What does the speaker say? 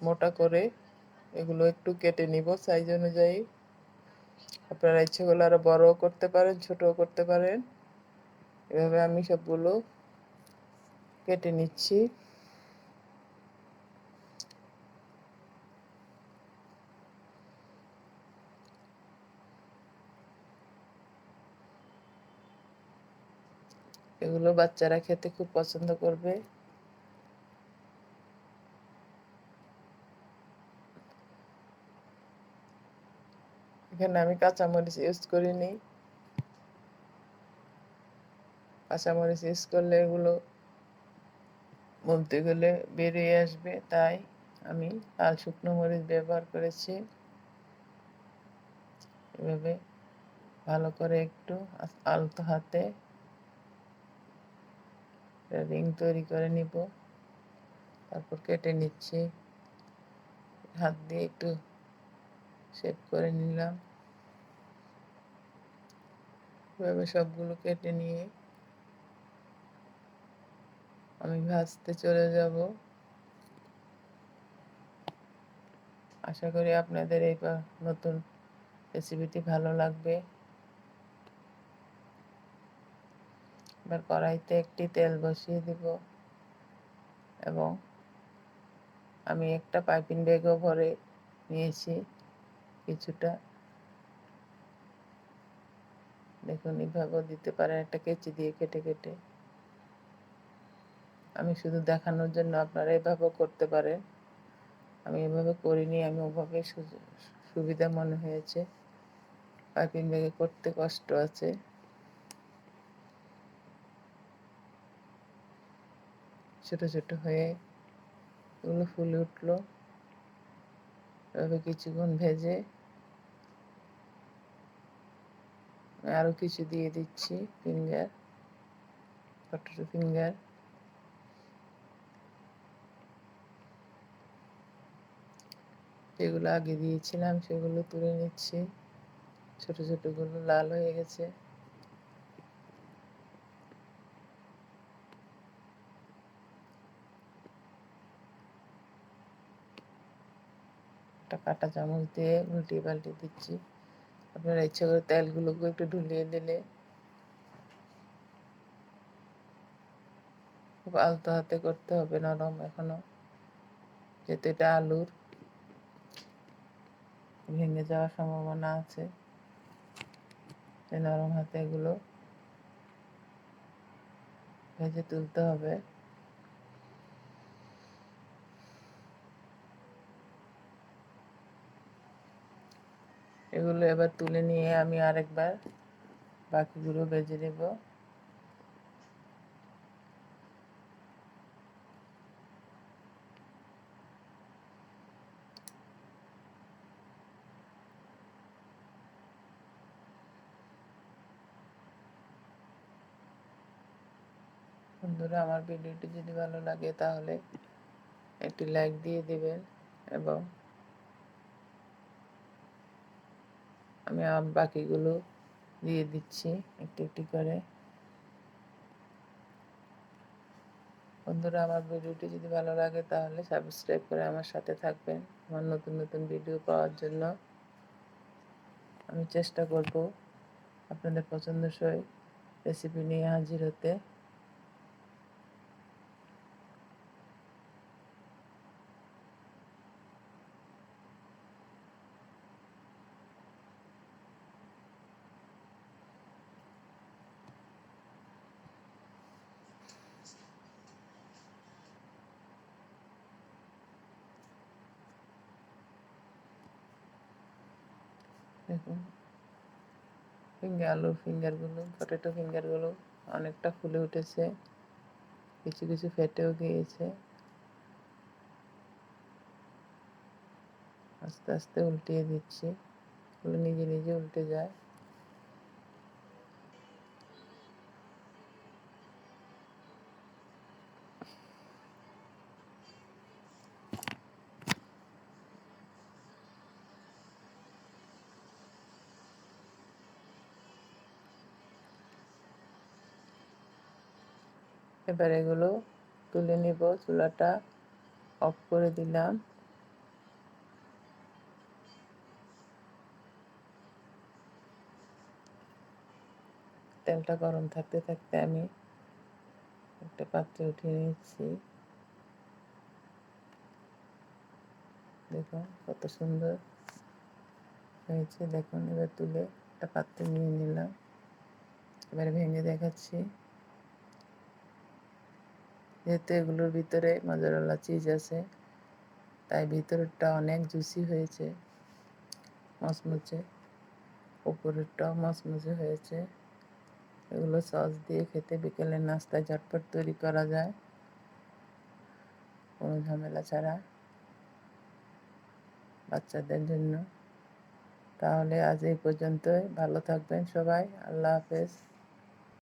মোটা করে এগুলো একটু কেটে নিব সাইজ অনুযায়ী। আপনারা ইচ্ছে করলে আরও বড়ও করতে পারেন, ছোটও করতে পারেন। এভাবে আমি সবগুলো কেটে নিচ্ছি। এগুলো বাচ্চারা খেতে খুব পছন্দ করবে। এখানে আমি কাঁচামরিচ ইউজ করিনি। কাঁচামরিচ ইউজ করলে এগুলো বলতে গেলে বেরিয়ে আসবে, তাই আমি লাল শুকনো মরিচ ব্যবহার করেছি। এভাবে ভালো করে একটু আলতো হাতে রিং তৈরি করে নিব। তারপর কেটে নিচ্ছি। হাত দিয়ে একটু শেপ করে নিলাম। এভাবে সবগুলো কেটে নিয়ে আমি ভাজতে চলে যাব। আশা করি আপনাদের এই নতুন রেসিপিটি ভালো লাগবে। এবার কড়াইতে একটি তেল বসিয়ে দিব এবং আমি একটা পাইপিং ব্যাগও ভরে নিয়েছি। কিছুটা দেখুন, এইভাবেও দিতে পারেন। একটা কেচি দিয়ে কেটে কেটে। আমি শুধু দেখানোর জন্য আপনারা এভাবেও করতে পারেন। আমি এভাবে করিনি, আমি ওভাবে সুবিধা মনে হয়েছে। পাইপিং ব্যাগে করতে কষ্ট আছে। ছোট ছোট হয়ে এগুলো ফুলে উঠল। এভাবে কিছুক্ষণ ভেজে আরও কিছু দিয়ে দিচ্ছি ফিঙ্গার পটেটো ফিঙ্গার যেগুলো আগে দিয়েছিলাম সেগুলো তুলে নিচ্ছি। ছোট ছোটগুলো লাল হয়ে গেছে। একটা কাটা চামচ দিয়ে উল্টিয়ে পাল্টে দিচ্ছি। আপনারা ইচ্ছে করে তেলগুলোকে একটু ঢুলিয়ে দিলে খুব আলতো হাতে করতে হবে, নরম এখনও। যেহেতু এটা আলুর, ভেঙে যাওয়ার সম্ভাবনা আছে। নরম হাতে এগুলো ভেজে তুলতে হবে। এগুলো এবার তুলে নিয়ে আমি আরেকবার বাকিগুলো বেজে নেব। বন্ধুরা, আমার ভিডিওটি যদি ভালো লাগে তাহলে একটি লাইক দিয়ে দিবেন এবং আমি বাকিগুলো দিয়ে দিচ্ছি একটু একটু করে। বন্ধুরা, আমার ভিডিওটি যদি ভালো লাগে তাহলে সাবস্ক্রাইব করে আমার সাথে থাকবেন আমার নতুন নতুন ভিডিও পাওয়ার জন্য। আমি চেষ্টা করব আপনাদের পছন্দসই রেসিপি নিয়ে হাজির হতে। দেখুন ফিঙ্গার আলুর ফিঙ্গারগুলো, পটেটো ফিঙ্গারগুলো অনেকটা ফুলে উঠেছে। কিছু কিছু ফেটেও গিয়েছে। আস্তে আস্তে উল্টিয়ে দিচ্ছি। ওগুলো নিজে নিজে উল্টে যায়। এবার এগুলো তুলে নিব। চুলাটা অফ করে দিলাম। তেলটা গরম থাকতে থাকতে আমি একটা পাত্রে উঠিয়ে নিচ্ছি। দেখুন কত সুন্দর হয়েছে। দেখুন এবার তুলে একটা পাত্রে নিয়ে নিলাম। এবার ভেঙে দেখাচ্ছি। যেহেতু এগুলোর ভিতরে মজারালা চিজ আছে, তাই ভিতরেরটা অনেক জুসি হয়েছে, মচমচে। উপরেরটাও মচমচে হয়েছে। এগুলো সস দিয়ে খেতে বিকেলের নাস্তায় ঝটপট তৈরি করা যায়। কোনো ঝামেলা ছাড়া বাচ্চাদের জন্য। তাহলে আজ এই পর্যন্তই। ভালো থাকবেন সবাই। আল্লাহ হাফেজ।